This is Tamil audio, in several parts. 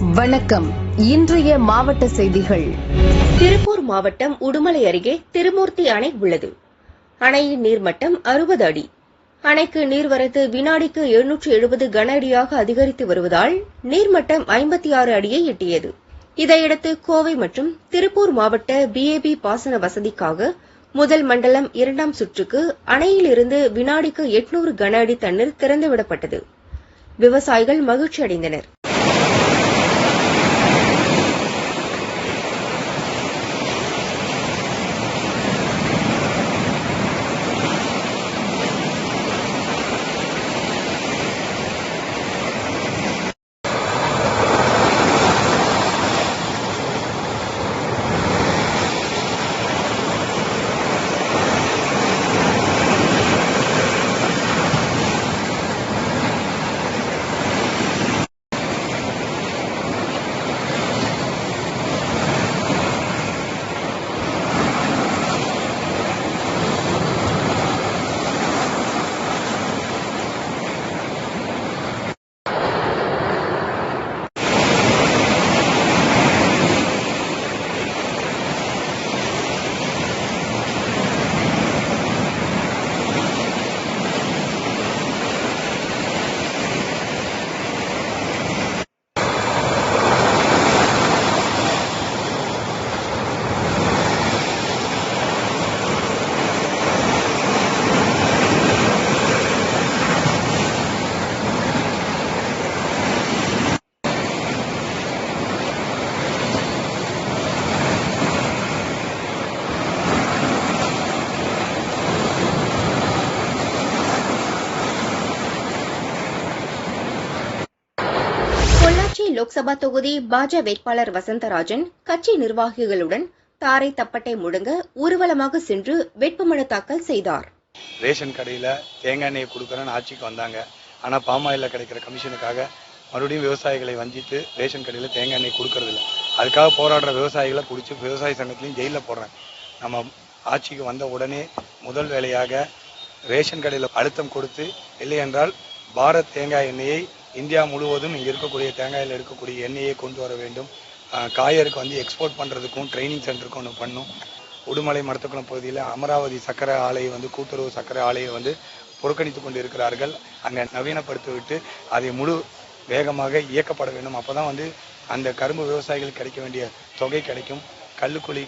வணக்கம். இன்றைய மாவட்ட செய்திகள். திருப்பூர் மாவட்டம் உடுமலை அருகே திருமூர்த்தி அணை உள்ளது. அணையின் நீர்மட்டம் அறுபது அடி. அணைக்கு நீர்வரத்து வினாடிக்கு எழுநூற்று எழுபது கன அடியாக அதிகரித்து வருவதால் நீர்மட்டம் ஐம்பத்தி ஆறு அடியை எட்டியது. இதையடுத்து கோவை மற்றும் திருப்பூர் மாவட்ட பிஏபி பாசன வசதிக்காக முதல் மண்டலம் இரண்டாம் சுற்றுக்கு அணையிலிருந்து வினாடிக்கு எட்நூறு கன அடி தண்ணீர் திறந்துவிடப்பட்டது. விவசாயிகள் மகிழ்ச்சி அடைந்தனர் லோக்சபா தொகுதி பாஜ வேட்பாளர் வசந்தராஜன் கட்சி நிர்வாகிகளுடன் தாரை தப்பட்டை முழங்க ஊர்வலமாக சென்று வேட்புமனு தாக்கல் செய்தார். ரேஷன் கடையில் தேங்காய் எண்ணெயை கொடுக்குறேன்னு ஆட்சிக்கு வந்தாங்க. ஆனால் பாமாயில் கிடைக்கிற கமிஷனுக்காக மறுபடியும் விவசாயிகளை வஞ்சித்து ரேஷன் கடையில் தேங்காய் எண்ணெய் கொடுக்கறதில்ல அதுக்காக போராடுற விவசாயிகளை பிடிச்சி விவசாய சங்கத்திலையும் ஜெயிலில் போடுறேன். நம்ம ஆட்சிக்கு வந்த உடனே முதல் வேலையாக ரேஷன் கடையில் அழுத்தம் கொடுத்து இல்லை என்றால் பாரத் தேங்காய் எண்ணெயை இந்தியா முழுவதும் இங்கே இருக்கக்கூடிய தேங்காயில் இருக்கக்கூடிய எண்ணெயை கொண்டு வர வேண்டும். காயருக்கு வந்து எக்ஸ்போர்ட் பண்ணுறதுக்கும் ட்ரைனிங் சென்டருக்கும் ஒன்று பண்ணும். உடுமலை மரத்துக்குளம் பகுதியில் அமராவதி சக்கரை ஆலையை வந்து கூட்டுறவு சக்கரை ஆலையை வந்து புறக்கணித்து கொண்டு இருக்கிறார்கள் அங்கே நவீனப்படுத்திவிட்டு அதை முழு வேகமாக இயக்கப்பட வேண்டும். அப்போ தான் வந்து அந்த கரும்பு விவசாயிகள் கிடைக்க வேண்டிய தொகை கிடைக்கும். கல்லுக்குழி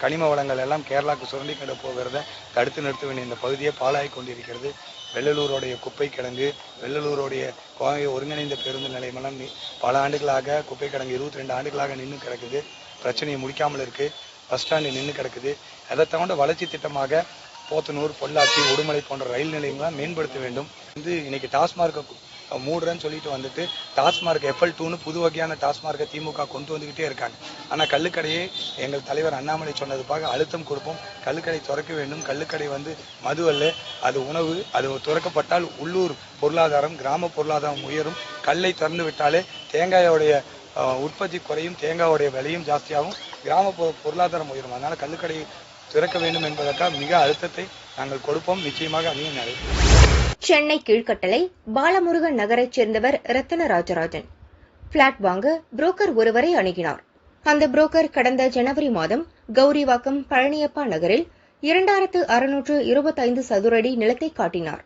கனிம வளங்கள் எல்லாம் கேரளாவுக்கு சுரண்டி கொண்டு போகிறத தடுத்து நிறுத்த வேண்டிய இந்த பகுதியை பாலாகி கொண்டிருக்கிறது. வெள்ளலூருடைய குப்பை கிடங்கு வெள்ளலூருடைய கோவை ஒருங்கிணைந்த பேருந்து நிலையமெல்லாம் பல ஆண்டுகளாக குப்பை கிடங்கு இருபத்தி ரெண்டு ஆண்டுகளாக நின்று கிடக்குது. பிரச்சனையை முடிக்காமல் இருக்கு. பஸ் ஸ்டாண்டு நின்று கிடக்குது. அதை தவிர வளர்ச்சி திட்டமாக போத்தனூர் பொள்ளாச்சி உடுமலை போன்ற ரயில் நிலையங்கள்லாம் மேம்படுத்த வேண்டும். வந்து இன்னைக்கு டாஸ்மார்க்கை மூடுறேன்னு சொல்லிட்டு வந்துட்டு டாஸ்மார்க் எஃப்எல் டூன்னு புது வகையான டாஸ்மார்க்கை திமுக கொண்டு வந்துகிட்டே இருக்காங்க. ஆனால் கள்ளுக்கடையே எங்கள் தலைவர் அண்ணாமலை சொன்னதுக்காக அழுத்தம் கொடுப்போம். கள்ளுக்கடை திறக்க வேண்டும். கள்ளுக்கடை வந்து மது அல்ல. அது உணவு. அது திறக்கப்பட்டால் உள்ளூர் பொருளாதாரம் கிராம பொருளாதாரம் உயரும். கல்லை திறந்து விட்டாலே தேங்காயோடைய உற்பத்தி குறையும். தேங்காயோடைய விலையும் ஜாஸ்தியாகும். கிராமப்புற பொருளாதாரம் உயரும். அதனால் கள்ளுக்கடையை திறக்க வேண்டும் என்பதற்காக மிக அழுத்தத்தை நாங்கள் கொடுப்போம். நிச்சயமாக அதையும் நடைபெறும் சென்னை கீழ்கட்டளை பாலமுருகன் நகரைச் சேர்ந்தவர் ரத்தன ராஜராஜன் பிளாட் வாங்க புரோக்கர் ஒருவரை அணுகினார். அந்த புரோக்கர் கடந்த ஜனவரி மாதம் கௌரிவாக்கம் பழனியப்பா நகரில் இரண்டாயிரத்து அறுநூற்று இருபத்தைந்து சதுரடி நிலத்தை காட்டினார்.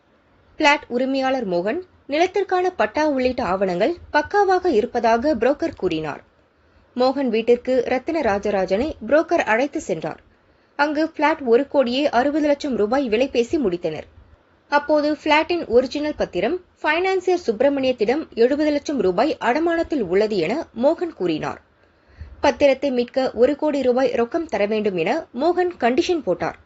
பிளாட் உரிமையாளர் மோகன் நிலத்திற்கான பட்டா உள்ளிட்ட ஆவணங்கள் பக்காவாக இருப்பதாக புரோக்கர் கூறினார். மோகன் வீட்டிற்கு ரத்தின ராஜராஜனை புரோக்கர் அழைத்து சென்றார். அங்கு பிளாட் ஒரு கோடியே அறுபது லட்சம் ரூபாய் விலை பேசி முடித்தனர். அப்போது பிளாட்டின் ஒரிஜினல் பத்திரம் பைனான்சியர் சுப்பிரமணியத்திடம் எழுபது லட்சம் ரூபாய் அடமானத்தில் உள்ளது என மோகன் கூறினார். பத்திரத்தை மீட்க ஒரு கோடி ரூபாய் ரொக்கம் தர வேண்டும் என மோகன் கண்டிஷன் போட்டார்.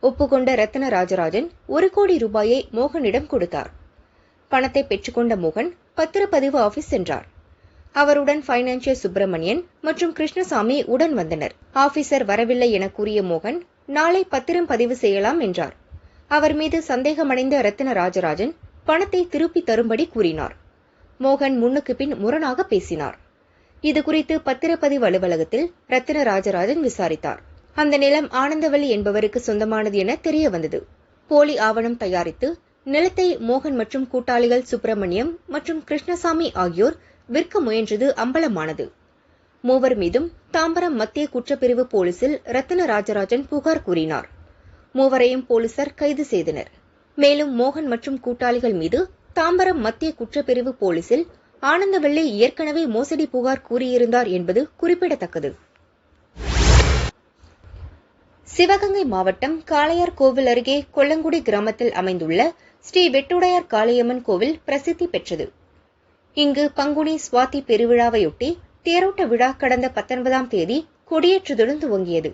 ஒப்புக்கொண்ட ரத்ன ராஜராஜன் ஒரு கோடி ரூபாயை மோகனிடம் கொடுத்தார். பணத்தை பெற்றுக்கொண்ட மோகன் பத்திரப்பதிவு ஆபீஸ் சென்றார். அவருடன் பைனான்சியர் சுப்பிரமணியன் மற்றும் கிருஷ்ணசாமி உடன் வந்தனர். ஆபீசர் வரவில்லை என கூறிய மோகன் நாளை பத்திரம் பதிவு செய்யலாம் என்றார். அவர் மீது சந்தேகமடைந்த ரத்தின ராஜராஜன் பணத்தை திருப்பி தரும்படி கூறினார். மோகன் முன்னுக்கு பின் முரணாக பேசினார். இது குறித்து பத்திரப்பதிவு அலுவலகத்தில் ரத்தின ராஜராஜன் விசாரித்தார். அந்த நிலம் ஆனந்தவள்ளி என்பவருக்கு சொந்தமானது என தெரிய வந்தது. போலி ஆவணம் தயாரித்து நிலத்தை மோகன் மற்றும் கூட்டாளிகள் சுப்பிரமணியம் மற்றும் கிருஷ்ணசாமி ஆகியோர் விற்க முயன்றது அம்பலமானது. மூவர் மீதும் தாம்பரம் மத்திய குற்றப்பிரிவு போலீசில் ரத்தின ராஜராஜன் புகார் கூறினார். மூவரையும் போலீசார் கைது செய்தனர். மேலும் மோகன் மற்றும் கூட்டாளிகள் மீது தாம்பரம் மத்திய குற்றப்பிரிவு போலீசில் ஆனந்தவள்ளி ஏற்கனவே மோசடி புகார் கூறியிருந்தார் என்பது குறிப்பிடத்தக்கது. சிவகங்கை மாவட்டம் காளையார் கோவில் அருகே கொல்லங்குடி கிராமத்தில் அமைந்துள்ள ஸ்ரீ வெட்டுடையார் காளியம்மன் கோவில் பிரசித்தி பெற்றது. இங்கு பங்குனி சுவாதி பெருவிழாவையொட்டி தேரோட்ட விழா கடந்த பத்தொன்பதாம் தேதி கொடியேற்றுதலுடன் துவங்கியது.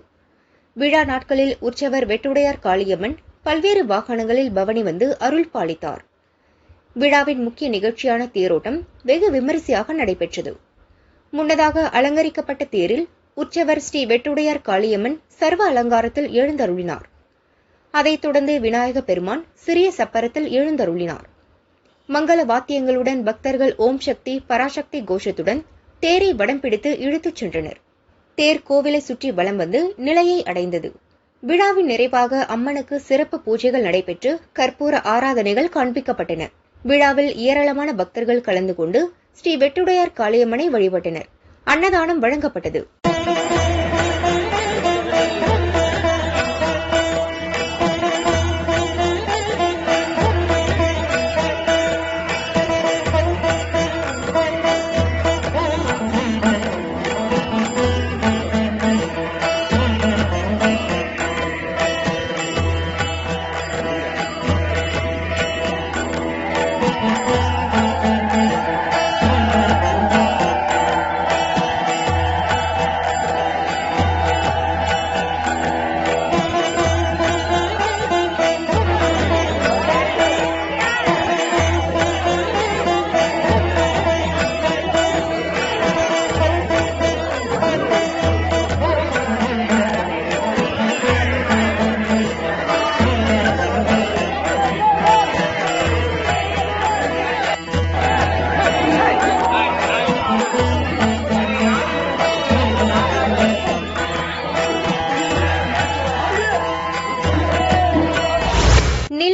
விழா நாட்களில் உற்சவர் வெட்டுடையார் காளியம்மன் பல்வேறு வாகனங்களில் பவனி வந்து அருள் பாலித்தார். விழாவின் முக்கிய நிகழ்ச்சியான தேரோட்டம் வெகு விமரிசையாக நடைபெற்றது. முன்னதாக அலங்கரிக்கப்பட்ட தேரில் உற்சவர் ஸ்ரீ வெட்டுடையார் காளியம்மன் சர்வ அலங்காரத்தில் எழுந்தருளினார். அதைத் தொடர்ந்து விநாயக பெருமான் சிறிய சப்பரத்தில் எழுந்தருளினார். மங்கள வாத்தியங்களுடன் பக்தர்கள் ஓம் சக்தி பராசக்தி கோஷத்துடன் தேரை வடம் பிடித்து இழுத்துச் சென்றனர். தேர் கோவிலை சுற்றி வலம் வந்து நிலையை அடைந்தது. விழாவின் நிறைவாக அம்மனுக்கு சிறப்பு பூஜைகள் நடைபெற்று கற்பூர ஆராதனைகள் காண்பிக்கப்பட்டன. விழாவில் ஏராளமான பக்தர்கள் கலந்து கொண்டு ஸ்ரீ வெட்டுடையார் காளியம்மனை வழிபட்டனர். அன்னதானம் வழங்கப்பட்டது.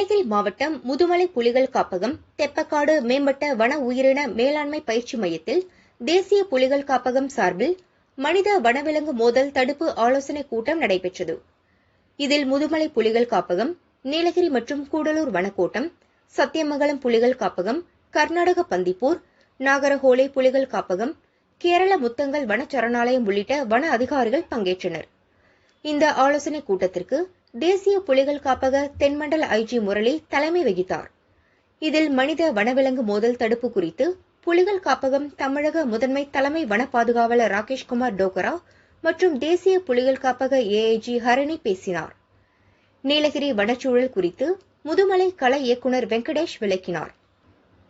நீலகிரி மாவட்டம் முதுமலை புலிகள் காப்பகம் தெப்பக்காடு மேம்பட்ட வன உயிரின மேலாண்மை பயிற்சி மையத்தில் தேசிய புலிகள் காப்பகம் சார்பில் மனித வனவிலங்கு மோதல் தடுப்பு ஆலோசனைக் கூட்டம் நடைபெற்றது. இதில் முதுமலை புலிகள் காப்பகம் நீலகிரி மற்றும் கூடலூர் வனக்கோட்டம் சத்தியமங்கலம் புலிகள் காப்பகம் கர்நாடக பந்திப்பூர் நாகரஹோலை புலிகள் காப்பகம் கேரள முத்தங்கல் வனச்சரணாலயம் உள்ளிட்ட வன அதிகாரிகள் பங்கேற்றனர். இந்த ஆலோசனைக் கூட்டத்திற்கு தேசிய புலிகள் காப்பக தென்மண்டல ஐஜி முரளி தலைமை வகித்தார். இதில் மனித வனவிலங்கு மோதல் தடுப்பு குறித்து புலிகள் காப்பகம் தமிழக முதன்மை தலைமை வன பாதுகாவலர் ராகேஷ்குமார் டோகரா மற்றும் தேசிய புலிகள் காப்பக ஏஐஜி ஹரணி பேசினார். நீலகிரி வனச்சூழல் குறித்து முதுமலை கள இயக்குநர் வெங்கடேஷ் விளக்கினார்.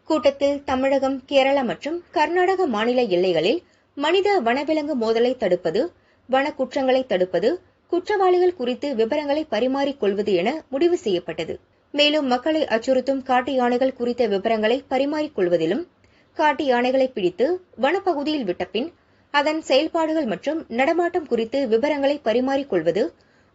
கூட்டத்தில் தமிழகம் கேரளா மற்றும் கர்நாடக மாநில எல்லைகளில் மனித வனவிலங்கு மோதலை தடுப்பது வன குற்றங்களை தடுப்பது குற்றவாளிகள் குறித்து விவரங்களை பரிமாறிக் கொள்வது என முடிவு செய்யப்பட்டது. மேலும் மக்களை அச்சுறுத்தும் காட்டு யானைகள் குறித்த விவரங்களை பரிமாறிக் கொள்வதிலும் காட்டு யானைகளை பிடித்து வனப்பகுதியில் விட்டபின் அதன் செயல்பாடுகள் மற்றும் நடமாட்டம் குறித்து விவரங்களை பரிமாறிக் கொள்வது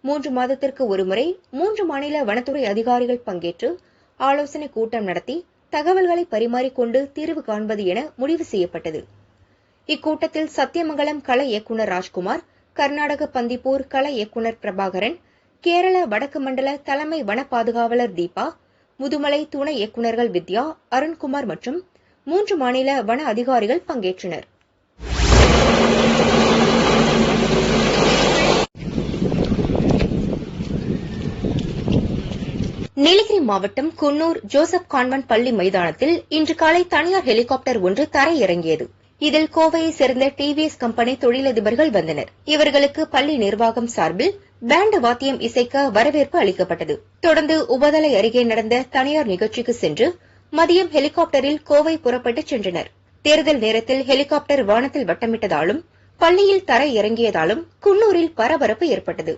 மூன்று மாதத்திற்கு ஒருமுறை மூன்று மாநில வனத்துறை அதிகாரிகள் பங்கேற்று ஆலோசனை கூட்டம் நடத்தி தகவல்களை பரிமாறிக்கொண்டு தீர்வு காண்பது என முடிவு செய்யப்பட்டது. இக்கூட்டத்தில் சத்தியமங்கலம் கள இயக்குநர் ராஜ்குமார் கர்நாடக பந்திப்பூர் கலை இயக்குநர் பிரபாகரன் கேரள வடக்கு மண்டல தலைமை வன பாதுகாவலர் தீபா முதுமலை துணை இயக்குநர்கள் வித்யா அருண்குமார் மற்றும் மூன்று மாநில வன அதிகாரிகள் பங்கேற்றனர். நீலகிரி மாவட்டம் குன்னூர் ஜோசப் கான்வென்ட் பள்ளி மைதானத்தில் இன்று காலை தனியார் ஹெலிகாப்டர் ஒன்று தரையிறங்கியது. இதில் கோவையை சேர்ந்த டிவிஎஸ் கம்பெனி தொழிலதிபர்கள் வந்தனர். இவர்களுக்கு பள்ளி நிர்வாகம் சார்பில் பேண்ட் வாத்தியம் இசைக்க வரவேற்பு அளிக்கப்பட்டது. தொடர்ந்து உபதலை அருகே நடந்த தனியார் நிகழ்ச்சிக்கு சென்று மதியம் ஹெலிகாப்டரில் கோவை புறப்பட்டுச் சென்றனர். தேர்தல் நேரத்தில் ஹெலிகாப்டர் வானத்தில் வட்டமிட்டதாலும் பள்ளியில் தரை இறங்கியதாலும் குன்னூரில் பரபரப்பு ஏற்பட்டது.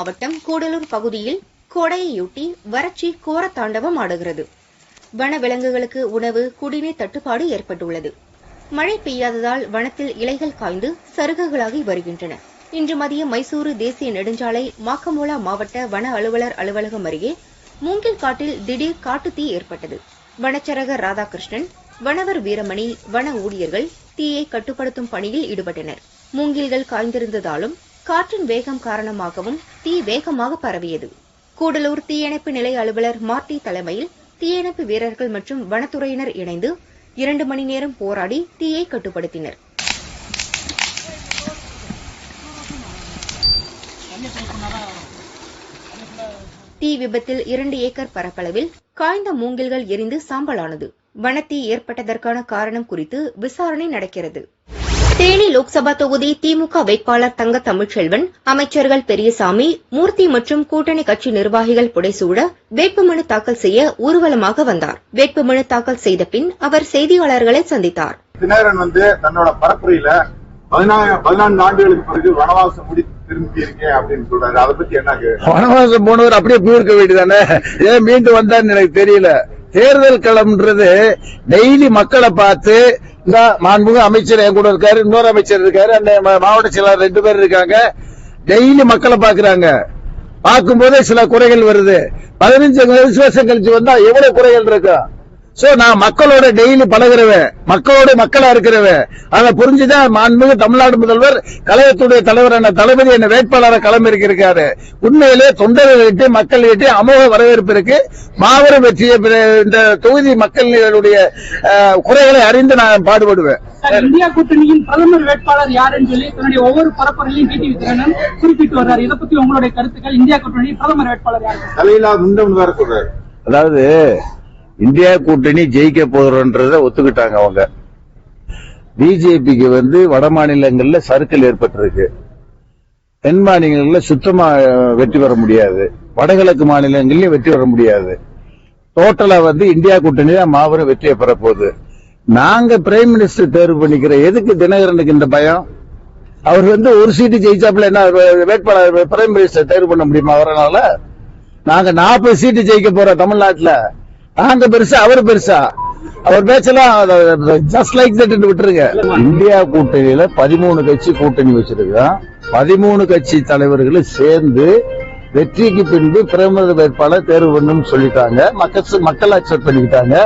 மாவட்டம் கூடலூர் பகுதியில் கோடையையொட்டி வறட்சி கோரத்தாண்டவம் ஆடுகிறது. வன விலங்குகளுக்கு உணவு குடிநீர் தட்டுப்பாடு ஏற்பட்டுள்ளது. மழை பெய்யாததால் வனத்தில் இலைகள் காய்ந்து சருகுகளாகி வருகின்றன. இன்று மதியம் மைசூரு தேசிய நெடுஞ்சாலை மாக்கமோலா மாவட்ட வன அலுவலர் அலுவலகம் அருகே மூங்கில் காட்டில் திடீர் காட்டுத்தீ ஏற்பட்டது. வனச்சரகர் ராதாகிருஷ்ணன் வனவர் வீரமணி வன ஊழியர்கள் தீயை கட்டுப்படுத்தும் பணியில் ஈடுபட்டனர். மூங்கில்கள் காய்ந்திருந்ததாலும் காற்றின் வேகம் காரணமாகவும் தீ வேகமாக பரவியது. கூடலூர் தீயணைப்பு நிலைய அலுவலர் மார்டி தலைமையில் தீயணைப்பு வீரர்கள் மற்றும் வனத்துறையினர் இணைந்து இரண்டு மணி நேரம் போராடி தீயை கட்டுப்படுத்தினர். தீ விபத்தில் இரண்டு ஏக்கர் பரப்பளவில் காய்ந்த மூங்கில்கள் எரிந்து சாம்பலானது. வனத்தீ ஏற்பட்டதற்கான காரணம் குறித்து விசாரணை நடக்கிறது. தேனி லோக்சபா தொகுதி திமுக வேட்பாளர் தங்க தமிழ்ச்செல்வன் அமைச்சர்கள் பெரியசாமி மூர்த்தி மற்றும் கூட்டணி கட்சி நிர்வாகிகள் புடைசூட வேட்புமனு தாக்கல் செய்ய ஊர்வலமாக வந்தார். வேட்புமனு தாக்கல் செய்த பின் அவர் செய்தியாளர்களை சந்தித்தார். தினகரன் வந்து தன்னோட பரப்புரையில பதினாறு பதினான்கு ஆண்டுகளுக்கு பிறகு வனவாசம் முடித்து திரும்பி இருக்கேன் அப்படின்னு சொல்றாரு. அதை பத்தி என்ன கே- வனவாசம் போனவர் அப்படியே போயிருக்க வேண்டியதானே ஏன் மீண்டும் வந்தான்னு எனக்கு தெரியல. தேர்தல் களம்ன்றது டெய்லி மக்களை பார்த்து இந்த மாண்புமிகு அமைச்சர் என் கூட இருக்காரு இன்னொரு அமைச்சர் இருக்காரு அந்த மா- மாவட்ட செயலாளர் ரெண்டு பேர் இருக்காங்க. டெய்லி மக்களை பாக்குறாங்க பார்க்கும்போதே சில குறைகள் வருது. பதினஞ்சு வருஷம் கழிச்சு வந்தா எவ்வளவு குறைகள் இருக்கும் சோ நான் மக்களோட டெய்லி பழகுறவன் மக்களோட மக்களா இருக்கிறவன். அதை புரிஞ்சுதான் மாண்புமிகு தமிழ்நாடு முதல்வர் கழகத்துடைய தலைவரான தளபதி என்ன வேட்பாளரை களமிறக்கி இருக்காரு உண்மையிலே தொண்டர்கள் கிட்ட மக்கள் கிட்ட அமோக வரவேற்பு இருக்கு. மாபெரும் வெற்றியை இந்த தொகுதி மக்களுடைய அஹ், குறைகளை அறிந்து நான் பாடுபடுவேன். இந்தியா கூட்டணியின் பிரதமர் வேட்பாளர் யாருன்னு சொல்லி தன்னுடைய ஒவ்வொரு பரப்புரையிலையும் டிடிவி தினகரன் குறிப்பிட்டு வர்றாரு. இதை பத்தி உங்களுடைய கருத்துக்கள் இந்தியா கூட்டணி பிரதமர் வேட்பாளர் யாரு? தலையிலா வேற சொல்றாரு. அதாவது இந்தியா கூட்டணி ஜெயிக்க போகிறோன்றத ஒத்துக்கிட்டாங்க அவங்க. பிஜேபிக்கு வந்து வட மாநிலங்கள்ல சறுக்கல் ஏற்பட்டிருக்கு. தென் மாநிலங்களில் சுத்தமா வெற்றி பெற முடியாது. வடகிழக்கு மாநிலங்கள்லயும் வெற்றி பெற முடியாது. டோட்டலா வந்து இந்தியா கூட்டணி தான் மாபெரும் வெற்றியை பெற போகுது. நாங்க பிரைம் மினிஸ்டர் தேர்வு பண்ணிக்கிற எதுக்கு தினகரனுக்கு இந்த பயம்? அவர் வந்து ஒரு சீட்டு ஜெயிச்சாப்புல என்ன வேட்பாளர் பிரைம் மினிஸ்டர் தேர்வு பண்ண முடியுமா அவரனால நாங்க நாற்பது சீட்டு ஜெயிக்க போறோம் தமிழ்நாட்டுல. நாங்க பெருசா அவர் பெருசா. அவர் பேச்செல்லாம் ஜஸ்ட் லைக் தட் விட்டுருங்க. இந்தியா கூட்டணியில பதிமூணு கட்சி கூட்டணி வச்சிருக்கோம் பதிமூணு கட்சி தலைவர்களும் சேர்ந்து வெற்றிக்கு பின்பு பிரதமர் வேட்பாளர் தேர்வு பண்ணும் சொல்லிட்டாங்க. மக்கள் மக்கள் அக்செப்ட் பண்ணிக்கிட்டாங்க.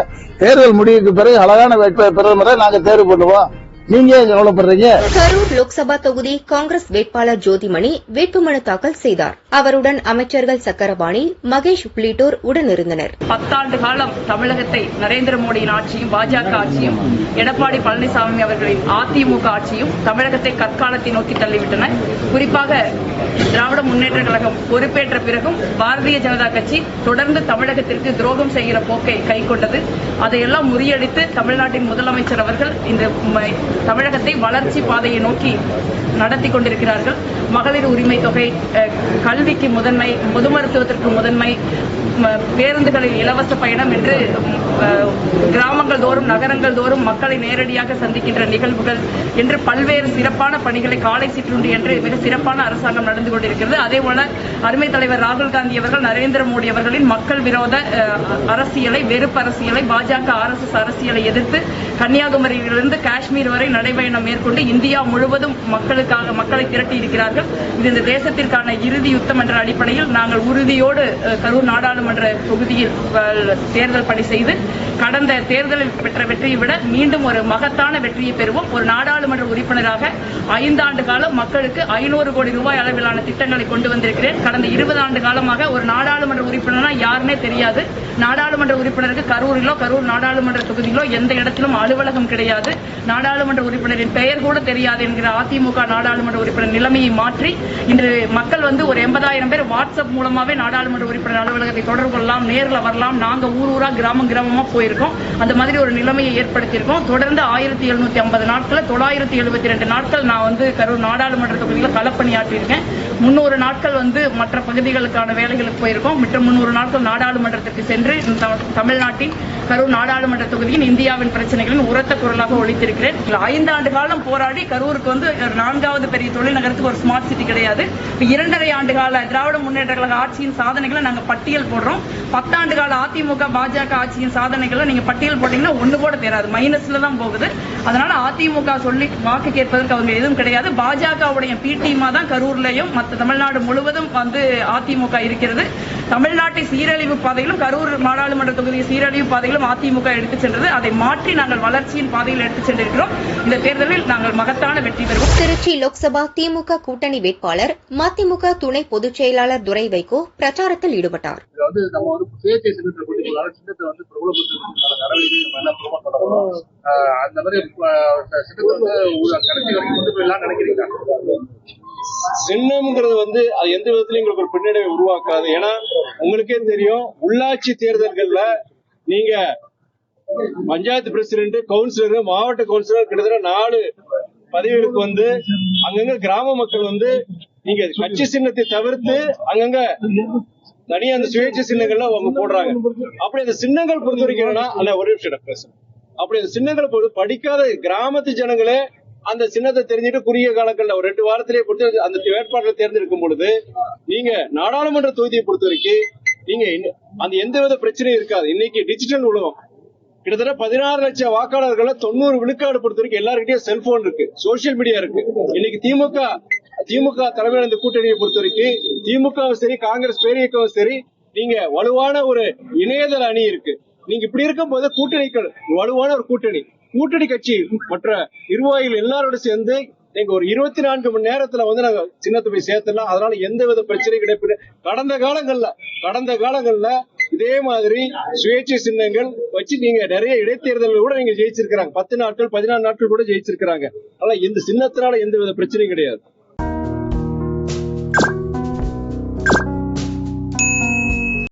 தேர்தல் முடிவுக்கு பிறகு அழகான வேட்பாளர் பிரதமரை நாங்க தேர்வு பண்ணுவோம். நீங்க ஏன் கவலைப்படுறீங்க கரூர் லோக்சபா தொகுதி காங்கிரஸ் வேட்பாளர் ஜோதிமணி வேட்புமனு தாக்கல் செய்தார். அவருடன் அமைச்சர்கள் சக்கரபாணி மகேஷ் உள்ளிட்டோர் உடனிருந்தனர். பத்தாண்டு காலம் தமிழகத்தை நரேந்திர மோடியின் ஆட்சியும் பாஜக ஆட்சியும் எடப்பாடி பழனிசாமி அவர்களின் அதிமுக ஆட்சியும் தமிழகத்தை கற்காலத்தை நோக்கி தள்ளிவிட்டன. குறிப்பாக திராவிட முன்னேற்ற கழகம் பொறுப்பேற்ற பிறகும் பாரதிய ஜனதா கட்சி தொடர்ந்து தமிழகத்திற்கு துரோகம் செய்கிற போக்கை கைக்கொண்டது. அதையெல்லாம் முறியடித்து தமிழ்நாட்டின் முதலமைச்சர் அவர்கள் இந்த தமிழகத்தை வளர்ச்சி பாதையை நோக்கி நடத்தி கொண்டிருக்கிறார்கள். மகளிர் உரிமை தொகை கல்விக்கு முதன்மை பொது மருத்துவத்திற்கு முதன்மை பேருந்துகளில் இலவச பயணம் என்று கிராமங்கள் தோறும் நகரங்கள் தோறும் மக்களை நேரடியாக சந்திக்கின்ற நிகழ்வுகள் என்று பல்வேறு சிறப்பான பணிகளை காலை சிற்றுண்டி என்று மிக சிறப்பான அரசாங்கம் நடந்து கொண்டிருக்கிறது. அதே போல அருமை தலைவர் ராகுல் காந்தி அவர்கள் நரேந்திர மோடி அவர்களின் மக்கள் விரோத அரசியலை வெறுப்பு அரசியலை பாஜக ஆர்எஸ்எஸ் அரசியலை எதிர்த்து கன்னியாகுமரியிலிருந்து காஷ்மீர் வரை நடைபயணம் மேற்கொண்டு இந்தியா முழுவதும் மக்களுக்காக மக்களை திரட்டி இருக்கிறார்கள். இது இந்த தேசத்திற்கான இறுதி யுத்தம் என்ற அடிப்படையில் நாங்கள் உறுதியோடு அஹ், கரூர் நாடாளுமன்ற தொகுதியில் தேர்தல் பணி செய்து கடந்த தேர்தலில் பெற்ற வெற்றியை விட மீண்டும் ஒரு மகத்தான வெற்றியை பெறுவோம். ஒரு நாடாளுமன்ற உறுப்பினராக ஐந்தாண்டு காலம் மக்களுக்கு ஐநூறு கோடி ரூபாய் அளவிலான திட்டங்களை கொண்டு வந்திருக்கிறேன். கடந்த இருபது ஆண்டு காலமாக ஒரு நாடாளுமன்ற உறுப்பினர்னா யாருன்னே தெரியாது. நாடாளுமன்ற உறுப்பினருக்கு கரூரிலோ கரூர் நாடாளுமன்ற தொகுதியிலோ எந்த இடத்திலும் அலுவலகம் கிடையாது. நாடாளுமன்ற உறுப்பினரின் பெயர் கூட தெரியாது என்கிற அதிமுக நாடாளுமன்ற உறுப்பினர் நிலைமையை மாற்றி இன்று மக்கள் வந்து ஒரு எண்பதாயிரம் பேர் வாட்ஸ்அப் மூலமாவே நாடாளுமன்ற உறுப்பினர் அலுவலகத்தை தொடர்பு கொள்ளலாம் நேரில் வரலாம். நாங்கள் ஊர் ஊரா கிராமம் கிராமமா போயிருக்கோம். அந்த மாதிரி ஒரு நிலைமையை ஏற்படுத்தியிருக்கோம். தொடர்ந்து ஆயிரத்தி எழுநூத்தி ஐம்பது நாட்கள் தொள்ளாயிரத்தி எழுபத்தி ரெண்டு நாட்கள் நான் வந்து கரூர் நாடாளுமன்ற தொகுதியில் களப்பணியாற்றியிருக்கேன். முன்னூறு நாட்கள் வந்து மற்ற பகுதிகளுக்கான வேலைகளுக்கு போயிருக்கோம். மற்ற முன்னூறு நாட்கள் நாடாளுமன்றத்திற்கு சென்று தமிழ்நாட்டின் கரூர் நாடாளுமன்ற தொகுதியின் இந்தியாவின் பிரச்சனைகளின் உரத்த குரலாக ஒழித்திருக்கிறேன் ஐந்து ஆண்டு காலம் போராடி கரூருக்கு வந்து ஒரு நான்காவது பெரிய தொழில் நகரத்துக்கு ஒரு ஸ்மார்ட் சிட்டி கிடையாது. இரண்டரை ஆண்டு கால திராவிட முன்னேற்ற கழக ஆட்சியின் சாதனைகளை நாங்கள் பட்டியல் போடுறோம். பத்தாண்டு கால அதிமுக பாஜக ஆட்சியின் சாதனைகளை நீங்கள் பட்டியல் போட்டீங்கன்னா ஒன்று கூட தேராது. மைனஸ்ல தான் போகுது. அதனால அதிமுக சொல்லி வாக்கு கேட்பதற்கு அவங்க எதுவும் கிடையாது. பாஜகவுடைய பிடிமா தான் கரூர்லையும் மற்ற தமிழ்நாடு முழுவதும் வந்து அதிமுக இருக்கிறது. தமிழ்நாட்டை சீரழிவு பாதையிலும் கரூர் நாடாளுமன்ற தொகுதி சீரழிவு பாதையிலும் அதிமுக எடுத்துச் சென்றது. அதை மாற்றி நாங்கள் வளர்ச்சியின் பாதையில் எடுத்துச் சென்றிருக்கிறோம். இந்த தேர்தலில் நாங்கள் மகத்தான வெற்றி பெறுவோம். திருச்சி லோக்சபா திமுக கூட்டணி வேட்பாளர் மதிமுக துணை பொதுச் செயலாளர் துரை வைகோ பிரச்சாரத்தில் ஈடுபட்டார். அந்த மாதிரி சின்னம்ங்கிறது வந்து அது எந்த விதத்திலையும் எங்களுக்கு ஒரு பின்னடைவை உருவாக்காது. ஏன்னா உங்களுக்கே தெரியும் உள்ளாட்சி தேர்தல்கள்ல நீங்க பஞ்சாயத்து பிரசிடென்ட் கவுன்சிலர் மாவட்ட கவுன்சிலர் கிட்டத்தட்ட நாலு பதவிகளுக்கு வந்து அங்கங்க கிராம மக்கள் வந்து நீங்க கட்சி சின்னத்தை தவிர்த்து அங்கங்க தனியா அந்த சுயேட்சை சின்னங்கள்ல அவங்க போடுறாங்க. அப்படி அந்த சின்னங்கள் பொறுத்த வரைக்கும் என்னன்னா அல்ல ஒரு நிமிஷம் பேசுறேன். அப்படி அந்த சின்னங்களை பொறுத்து படிக்காத கிராமத்து ஜனங்களே அந்த சின்னத்தை தெரிஞ்சுட்டு குறுகிய காலங்கள்ல ஒரு ரெண்டு வாரத்திலேயே பொறுத்து அந்த வேட்பாளரை தேர்ந்தெடுக்கும் பொழுது நீங்க நாடாளுமன்ற தொகுதியை பொறுத்த வரைக்கும் நீங்க அந்த எந்த வித பிரச்சனையும் இருக்காது. இன்னைக்கு டிஜிட்டல் உலகம் கிட்டத்தட்ட பதினாறு லட்சம் வாக்காளர்கள தொண்ணூறு விழுக்காடு பொறுத்த வரைக்கும் எல்லாருக்கிட்டையும் செல்போன் இருக்கு சோசியல் மீடியா இருக்கு. இன்னைக்கு திமுக திமுக தலைமையில் இந்த கூட்டணியை பொறுத்த வரைக்கும் திமுகவும் சரி காங்கிரஸ் பேரியக்கவும் சரி நீங்க வலுவான ஒரு இணையதள அணி இருக்கு. நீங்க இப்படி இருக்கும் போது கூட்டணிகள் வலுவான ஒரு கூட்டணி. கூட்டணி கட்சி மற்ற நிர்வாகிகள் எல்லாரோட சேர்ந்து எங்க ஒரு இருபத்தி நான்கு மணி நேரத்துல வந்து நாங்க சின்னத்தை போய் சேர்த்துலாம் அதனால எந்த வித பிரச்சனையும் கிடைப்பது கடந்த காலங்கள்ல கடந்த காலங்கள்ல இதே மாதிரி சுயேட்சை சின்னங்கள் வச்சு நீங்க நிறைய இடைத்தேர்தல்கள் கூட நீங்க ஜெயிச்சிருக்கிறாங்க. பத்து நாட்கள் பதினாறு நாட்கள் கூட ஜெயிச்சிருக்கிறாங்க. ஆனா இந்த சின்னத்தினால எந்த வித பிரச்சனையும் கிடையாது.